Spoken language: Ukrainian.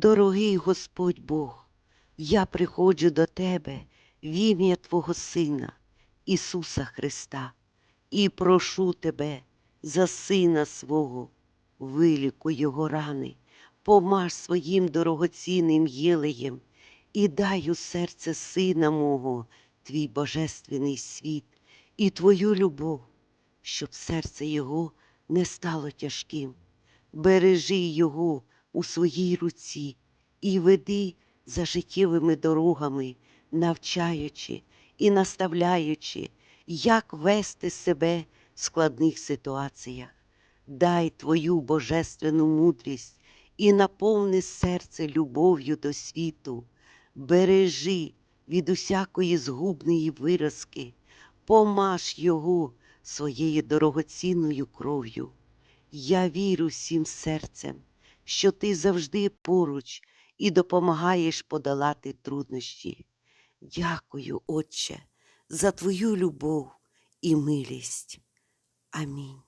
Дорогий Господь Бог, я приходжу до Тебе в ім'я Твого Сина, Ісуса Христа, і прошу Тебе за Сина свого, вилікуй Його рани, помаж своїм дорогоцінним єлеєм і дай у серце Сина мого Твій божественний світ і Твою любов, щоб серце Його не стало тяжким. Бережи Його у своїй руці і веди за життєвими дорогами, навчаючи і наставляючи, як вести себе в складних ситуаціях. Дай Твою божественну мудрість і наповни серце любов'ю до світу, бережи від усякої згубної виразки, помаж Його своєю дорогоцінною кров'ю. Я вірю всім серцем, що ти завжди поруч і допомагаєш подолати труднощі. Дякую, Отче, за твою любов і милість. Амінь.